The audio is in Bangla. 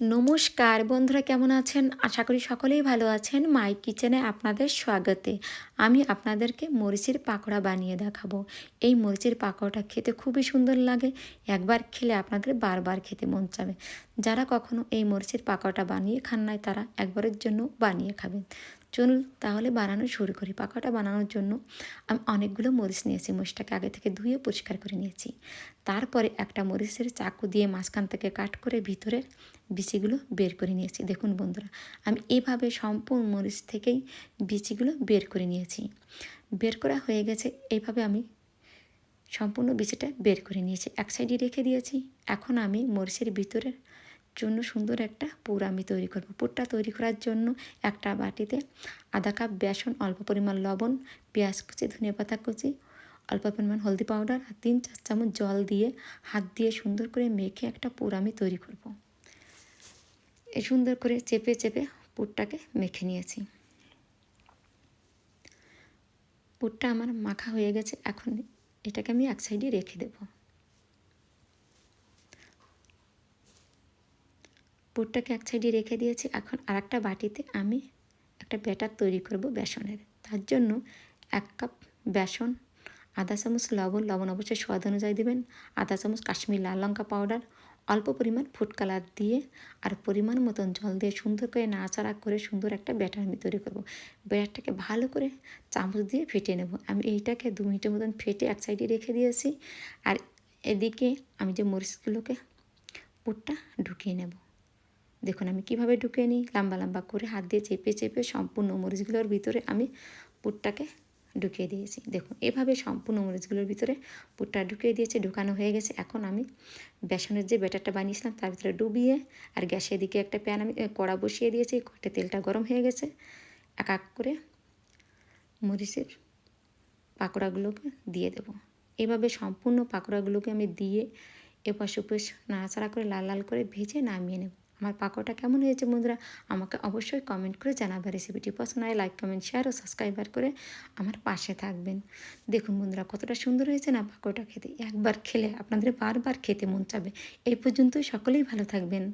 নমস্কার বন্ধুরা, কেমন আছেন? আশা করি সকলেই ভালো আছেন। মাই কিচেনে আপনাদের স্বাগতে। আমি আপনাদেরকে মরিচের পাকোড়া বানিয়ে দেখাবো। এই মরিচের পাকোড়াটা খেতে খুবই সুন্দর লাগে। একবার খেলে আপনাদের বারবার খেতে মন চাবে। যারা কখনো এই মরিচের পাকোড়াটা বানিয়ে খান নাই, তারা একবারের জন্য বানিয়ে খাবেন। চলুন তাহলে বানানো শুরু করি। পাকোড়াটা বানানোর জন্য আমি অনেকগুলো মরিচ নিয়েছি। মরিচটাকে আগে থেকে ধুয়ে পরিষ্কার করে নিয়েছি। তারপরে একটা মরিচের চাকু দিয়ে মাঝখান থেকে কাট করে ভিতরে বিচিগুলো বের করে নিয়েছি। দেখুন বন্ধুরা, আমি এভাবে সম্পূর্ণ মরিচ থেকেই বিচিগুলো বের করে নিয়েছি। বের করা হয়ে গেছে এইভাবে আমি সম্পূর্ণ বিচিটা বের করে নিয়েছি। এক সাইডে রেখে দিয়েছি। এখন আমি মরিচের ভিতরের জন্য সুন্দর একটা পুর আমি তৈরি করব। পুরটা তৈরি করার জন্য একটা বাটিতে আধা কাপ বেসন, অল্প পরিমাণ লবণ, পেঁয়াজ কুচি, ধনিয়া পাতা কুচি, অল্প পরিমাণ হলদি পাউডার আর তিন চার চামচ জল দিয়ে হাত দিয়ে সুন্দর করে মেখে একটা পুর আমি তৈরি করব। এই সুন্দর করে চেপে চেপে পুরটাকে মেখে নিয়েছি। পুরটা আমার মাখা হয়ে গেছে, এখন এটাকে আমি এক সাইডে রেখে দেব। পুরটাকে এক সাইডে রেখে দিয়েছি। এখন আর একটা বাটিতে আমি একটা ব্যাটার তৈরি করব বেসনের। তার জন্য এক কাপ বেসন, আধা চামচ লবণ লবণ অবশ্যই স্বাদ অনুযায়ী দেবেন, আধা চামচ কাশ্মীর লাল লঙ্কা পাউডার, অল্প পরিমাণ ফুড কালার দিয়ে আর পরিমাণ মতন জল দিয়ে সুন্দর করে নাড়াচাড়া করে সুন্দর একটা ব্যাটার আমি তৈরি করব। ব্যাটারটাকে ভালো করে চামচ দিয়ে ফেটে নেব। আমি এইটাকে দু মিনিটের মতন ফেটে এক সাইডে রেখে দিয়েছি। আর এদিকে আমি যে মরিচগুলোকে পুরটা ঢুকিয়ে নেব। দেখুন, আমি কীভাবে ঢুকিয়ে নিই? লম্বা লম্বা করে হাত দিয়ে চেপে চেপে সম্পূর্ণ মরিচগুলোর ভিতরে আমি পুরটাকে ঢুকিয়ে দিয়েছি। দেখুন, এভাবে সম্পূর্ণ মরিচগুলোর ভিতরে পুরটা ঢুকিয়ে দিয়েছে, ঢুকানো হয়ে গেছে। এখন আমি বেসনের যে ব্যাটারটা বানিয়েছিলাম, তার ভিতরে ডুবিয়ে আর গ্যাসের দিকে একটা প্যান আমি কড়া বসিয়ে দিয়েছি। কড়াতে তেলটা গরম হয়ে গেছে। এক এক করে মরিচের পাকোড়াগুলোকে দিয়ে দেবো। এভাবে সম্পূর্ণ পাকোড়াগুলোকে আমি দিয়ে এপাশ ওপাশ নাড়াচাড়া করে লাল লাল করে ভেজে নামিয়ে নেব। আমার পাকোটা কেমন হয়েছে বন্ধুরা, আমাকে অবশ্যই কমেন্ট করে জানাবে। রেসিপিটি পছন্দ হয় লাইক কমেন্ট শেয়ার ও সাবস্ক্রাইবার করে আমার পাশে থাকবেন। দেখুন বন্ধুরা, কতটা সুন্দর হয়েছে না পাকোটা খেতে। একবার খেলে আপনাদের বারবার খেতে মন চাবে। এই পর্যন্তই, সকলেই ভালো থাকবেন।